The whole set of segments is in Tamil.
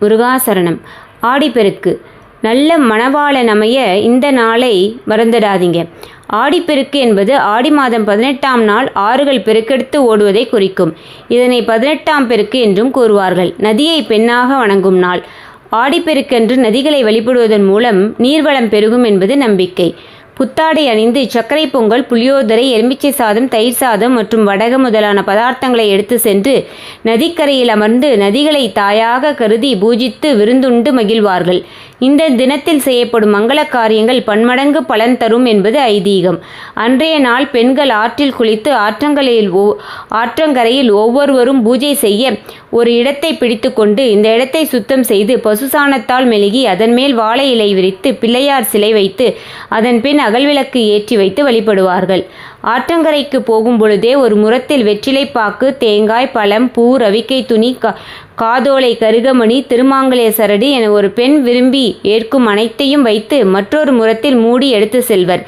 முருகாசரணம் ஆடிப்பெருக்கு நல்ல மணவாளன் அமைய இந்த நாளை மறந்துடாதீங்க ஆடிப்பெருக்கு என்பது ஆடி மாதம் பதினெட்டாம் நாள் ஆறுகள் பெருக்கெடுத்து ஓடுவதை குறிக்கும். இதனை பதினெட்டாம் பெருக்கு என்றும் கூறுவார்கள். நதியை பெண்ணாக வணங்கும் நாள். ஆடிப்பெருக்கென்று நதிகளை வழிபடுவதன் மூலம் நீர்வளம் பெருகும் என்பது நம்பிக்கை. புத்தாடை அணிந்து சர்க்கரை பொங்கல் புளியோதரை எலுமிச்சை சாதம் தயிர் சாதம் மற்றும் வடகம் முதலான பதார்த்தங்களை எடுத்து சென்று நதிக்கரையில் அமர்ந்து நதிகளை தாயாக கருதி பூஜித்து விருந்துண்டு மகிழ்வார்கள். இந்த தினத்தில் செய்யப்படும் மங்கள காரியங்கள் பன்மடங்கு பலன் தரும் என்பது ஐதீகம். அன்றைய நாள் பெண்கள் ஆற்றில் குளித்து ஆற்றங்கரையில் ஆற்றங்கரையில் ஒவ்வொருவரும் பூஜை செய்ய ஒரு இடத்தை பிடித்துக்கொண்டு இந்த இடத்தை சுத்தம் செய்து பசுசாணத்தால் மெழுகி அதன் மேல் வாழை இலை விரித்து பிள்ளையார் சிலை வைத்து அதன் பின் அகல்விளக்கு ஏற்றி வைத்து வழிபடுவார்கள். ஆற்றங்கரைக்கு போகும் பொழுதே ஒரு முரத்தில் வெற்றிலை பாக்கு தேங்காய் பழம் பூ ரவிக்கை துணி காதோலை கருகமணி திருமாங்கலே சரடி என ஒரு பெண் விரும்பி ஏற்கும் அனைத்தையும் வைத்து மற்றொரு முரத்தில் மூடி எடுத்து செல்வர்.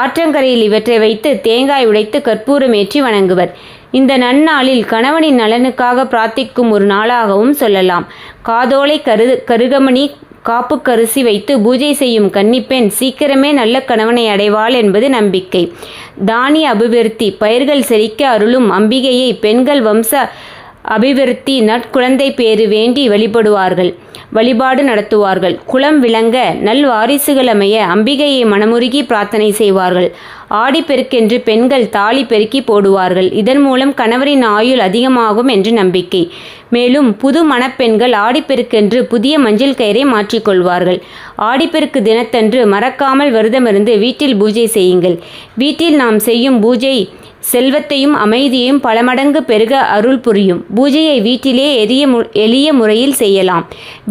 ஆற்றங்கரையில் இவற்றை வைத்து தேங்காய் உடைத்து கற்பூரம் ஏற்றி வணங்குவர். இந்த நன்னாளில் கணவனின் நலனுக்காக பிரார்த்திக்கும் ஒரு நாளாகவும் சொல்லலாம். காதோலை கரு கருகமணி காப்பு கருசி வைத்து பூஜை செய்யும் கன்னிப்பெண் சீக்கிரமே நல்ல கணவனை அடைவாள் என்பது நம்பிக்கை. தானிய அபிவிருத்தி பயிர்கள் செழிக்க அருளும் அம்பிகையை பெண்கள் வம்ச அபிவிருத்தி நற்குழந்தை பேறு வேண்டி வழிபடுவார்கள். வழிபாடு நடத்துவார்கள். குலம் விளங்க நல் வாரிசுகள் அமைய அம்பிகையை மனமுருகி பிரார்த்தனை செய்வார்கள். ஆடிப்பெருக்கென்று பெண்கள் தாலி பெருக்கி போடுவார்கள். இதன் மூலம் கணவரின் ஆயுள் அதிகமாகும் என்று நம்பிக்கை. மேலும் புது மணப்பெண்கள் ஆடிப்பெருக்கென்று புதிய மஞ்சள் கயிறை மாற்றிக்கொள்வார்கள். ஆடிப்பெருக்கு தினத்தன்று மறக்காமல் விரதமிருந்து வீட்டில் பூஜை செய்யுங்கள். வீட்டில் நாம் செய்யும் பூஜை செல்வத்தையும் அமைதியையும் பல மடங்கு பெருக அருள் புரியும். பூஜையை வீட்டிலே எளிய மு எளிய முறையில் செய்யலாம்.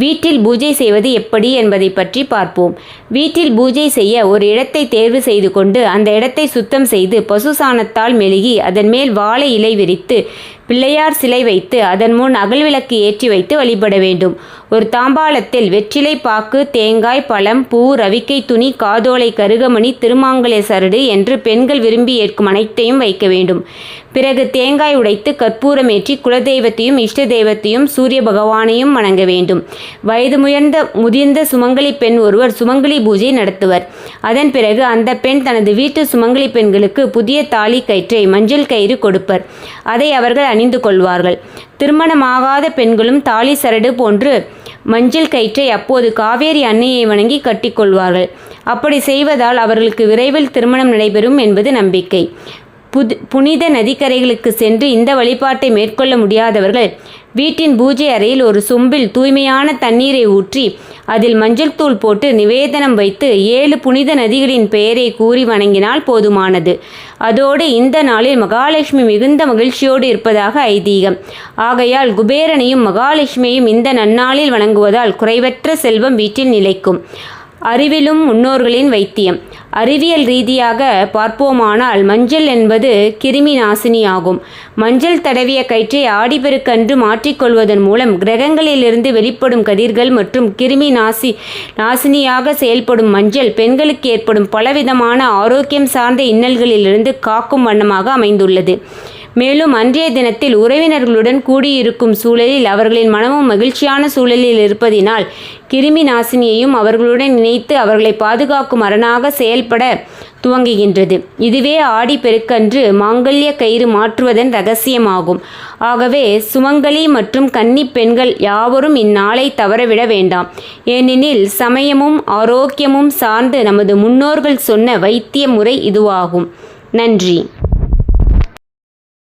வீட்டில் பூஜை செய்வது எப்படி என்பதை பற்றி பார்ப்போம். வீட்டில் பூஜை செய்ய ஒரு இடத்தை தேர்வு செய்து கொண்டு அந்த இடத்தை சுத்தம் செய்து பசு சாணத்தால் மெழுகி அதன் மேல் வாழை இலை விரித்து பிள்ளையார் சிலை வைத்து அதன் முன் அகல்விளக்கு ஏற்றி வைத்து வழிபட வேண்டும். ஒரு தாம்பாளத்தில் வெற்றிலை பாக்கு தேங்காய் பழம் பூ ரவிக்கை துணி காதோலை கருகமணி திருமாங்கலை சரடு என்று பெண்கள் விரும்பி ஏற்கும் அனைத்தையும் வைக்க வேண்டும். பிறகு தேங்காய் உடைத்து கற்பூரமேற்றி குலதெய்வத்தையும் இஷ்ட தெய்வத்தையும் சூரிய பகவானையும் வணங்க வேண்டும். வயது முயர்ந்த முதிர்ந்த சுமங்கலி பெண் ஒருவர் சுமங்கலி பூஜை நடத்துவர். அதன் பிறகு அந்த பெண் தனது வீட்டு சுமங்கலி பெண்களுக்கு புதிய தாலி கயிற்றை மஞ்சள் கயிறு கொடுப்பர். அதை அவர்கள் அணிந்து கொள்வார்கள். திருமணமாகாத பெண்களும் தாலி சரடு போன்று மஞ்சள் கயிற்றை அப்போது காவேரி அன்னையை வணங்கி கட்டிக்கொள்வார்கள் அப்படி செய்வதால் அவர்களுக்கு விரைவில் திருமணம் நடைபெறும் என்பது நம்பிக்கை. புது புனித நதிக்கரைகளுக்கு சென்று இந்த வழிபாட்டை மேற்கொள்ள முடியாதவர்கள் வீட்டின் பூஜை அறையில் ஒரு சொம்பில் தூய்மையான தண்ணீரை ஊற்றி அதில் மஞ்சள் தூள் போட்டு நிவேதனம் வைத்து ஏழு புனித நதிகளின் பெயரை கூறி வணங்கினால் போதுமானது. அதோடு இந்த நாளில் மகாலட்சுமி மிகுந்த மகிழ்ச்சியோடு இருப்பதாக ஐதீகம். ஆகையால் குபேரனையும் மகாலட்சுமியையும் இந்த நன்னாளில் வணங்குவதால் குறைவற்ற செல்வம் வீட்டில் நிலைக்கும். அறிவிலும் முன்னோர்களின் வைத்தியம். அறிவியல் ரீதியாக பார்ப்போமானால் மஞ்சள் என்பது கிருமி நாசினி ஆகும் மஞ்சள் தடவிய கயிற்றை ஆடிப்பெருக்கன்று மாற்றிக்கொள்வதன் மூலம் கிரகங்களிலிருந்து வெளிப்படும் கதிர்கள் மற்றும் கிருமி நாசி நாசினியாக செயல்படும் மஞ்சள் பெண்களுக்கு ஏற்படும் பலவிதமான ஆரோக்கியம் சார்ந்த இன்னல்களிலிருந்து காக்கும் வண்ணமாக அமைந்துள்ளது. மேலும் அன்றைய தினத்தில் உறவினர்களுடன் கூடியிருக்கும் சூழலில் அவர்களின் மனமும் மகிழ்ச்சியான சூழலில் இருப்பதினால் கிருமி நாசினியையும் அவர்களுடன் இணைத்து அவர்களை பாதுகாக்கும் அரணாக செயல்பட துவங்குகின்றது. இதுவே ஆடி பெருக்கன்று மாங்கல்ய கயிறு மாற்றுவதன் ரகசியமாகும். ஆகவே சுமங்கலி மற்றும் கன்னி பெண்கள் யாவரும் இந்நாளை தவறவிட வேண்டாம். ஏனெனில் சமயமும் ஆரோக்கியமும் சார்ந்து நமது முன்னோர்கள் சொன்ன வைத்திய முறை இதுவாகும். நன்றி.